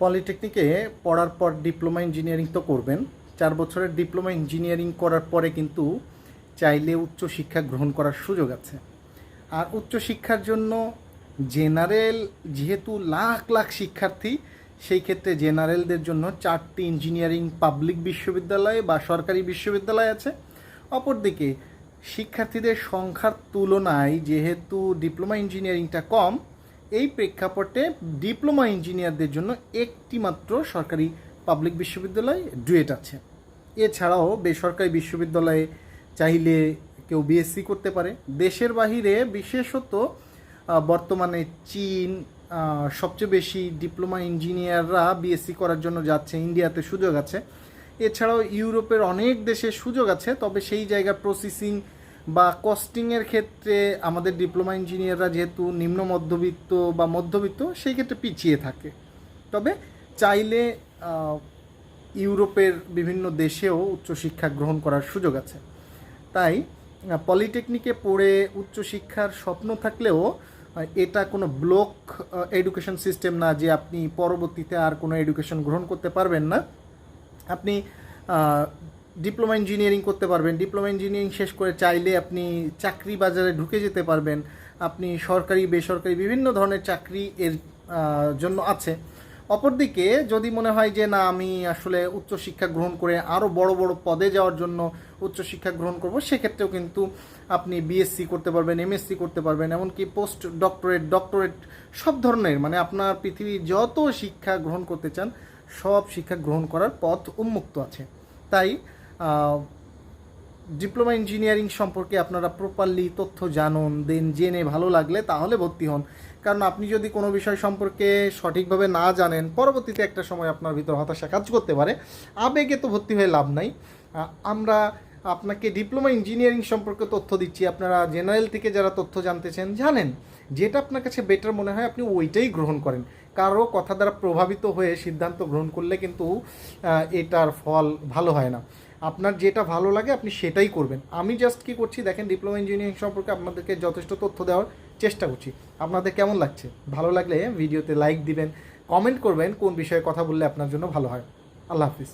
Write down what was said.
পলিটেকনিকে পড়ার পর diploma engineering তো করবেন, চার বছরের ডিপ্লোমা ইঞ্জিনিয়ারিং করার পরে কিন্তু চাইলে উচ্চশিক্ষা গ্রহণ করার সুযোগ আছে। আর উচ্চশিক্ষার জন্য জেনারেল, যেহেতু লাখ লাখ শিক্ষার্থী, সেই ক্ষেত্রে জেনারেলদের জন্য চারটি ইঞ্জিনিয়ারিং পাবলিক বিশ্ববিদ্যালয় বা সরকারি বিশ্ববিদ্যালয় আছে। অপরদিকে, শিক্ষার্থীদের সংখ্যার তুলনায় যেহেতু ডিপ্লোমা ইঞ্জিনিয়ারিংটা কম এই প্রেক্ষাপটে ডিপ্লোমা ইঞ্জিনিয়ারদের জন্য একটি মাত্র সরকারি পাবলিক বিশ্ববিদ্যালয় ডুয়েট আছে। এছাড়াও বেসরকারি বিশ্ববিদ্যালয়ে চাইলে কেউ বিএসসি করতে পারে। দেশের বাহিরে বিশেষত বর্তমানে চীন সবচেয়ে বেশি ডিপ্লোমা ইঞ্জিনিয়াররা বিএসসি করার জন্য যাচ্ছে, ইন্ডিয়াতে সুযোগ আছে। এছাড়াও ইউরোপের অনেক দেশে সুযোগ আছে, তবে সেই জায়গার প্রসেসিং বা কস্টিংয়ের ক্ষেত্রে আমাদের ডিপ্লোমা ইঞ্জিনিয়াররা যেহেতু নিম্ন মধ্যবিত্ত বা মধ্যবিত্ত, সেই ক্ষেত্রে পিছিয়ে থাকে। তবে চাইলে ইউরোপের বিভিন্ন দেশেও উচ্চশিক্ষা গ্রহণ করার সুযোগ আছে। তাই পলিটেকনিকে পড়ে উচ্চশিক্ষার স্বপ্ন থাকলেও এটা কোনো ব্লক এডুকেশন সিস্টেম না যে আপনি পরবর্তীতে আর কোনো এডুকেশন গ্রহণ করতে পারবেন না। আপনি ডিপ্লোমা ইঞ্জিনিয়ারিং করতে পারবেন। ডিপ্লোমা ইঞ্জিনিয়ারিং শেষ করে চাইলে আপনি চাকরি বাজারে ঢুকে যেতে পারবেন। আপনি সরকারি, বেসরকারি বিভিন্ন ধরনের চাকরি এর জন্য আছে। অপরদিকে যদি মনে হয় যে, না, আমি আসলে উচ্চশিক্ষা গ্রহণ করে আরও বড় বড় পদে যাওয়ার জন্য উচ্চশিক্ষা গ্রহণ করব, সেক্ষেত্রেও কিন্তু আপনি বিএসসি করতে পারবেন এমএসসি করতে পারবেন, এমনকি পোস্ট ডক্টরেট ডক্টরেট সব ধরনের মানে আপনার পৃথিবীর যত শিক্ষা গ্রহণ করতে চান, সব শিক্ষা গ্রহণ করার পথ উন্মুক্ত আছে। তাই ডিপ্লোমা ইঞ্জিনিয়ারিং সম্পর্কে আপনারা প্রপারলি তথ্য জানুন দেন জেনে ভালো লাগলে তাহলে ভর্তি হন। কারণ আপনি যদি কোনো বিষয় সম্পর্কে সঠিকভাবে না জানেন, পরবর্তীতে একটা সময় আপনার ভিতর হতাশা কাজ করতে পারে। আবেগে তো ভর্তি হয়ে লাভ নাই। আমরা আপনাকে ডিপ্লোমা ইঞ্জিনিয়ারিং সম্পর্কে তথ্য দিচ্ছি। আপনারা জেনারেল থেকে যারা তথ্য জানতে চান জানেন। যেটা আপনার কাছে বেটার মনে হয়, আপনি ওইটাই গ্রহণ করেন। কারও কথা দ্বারা প্রভাবিত হয়ে সিদ্ধান্ত গ্রহণ করলে কিন্তু এটার ফল ভালো হয় না। আপনার যেটা ভালো লাগে আপনি সেটাই করবেন। আমি জাস্ট কি করছি, দেখেন ডিপ্লোমা ইঞ্জিনিয়ারিং সম্পর্কে আপনাদেরকে যথেষ্ট তথ্য দেওয়ার চেষ্টা করছি। আপনাদের কেমন লাগছে? ভালো লাগলে ভিডিওতে লাইক দিবেন কমেন্ট করবেন কোন বিষয়ে কথা বললে আপনার জন্য ভালো হয়। আল্লাহ হাফিজ।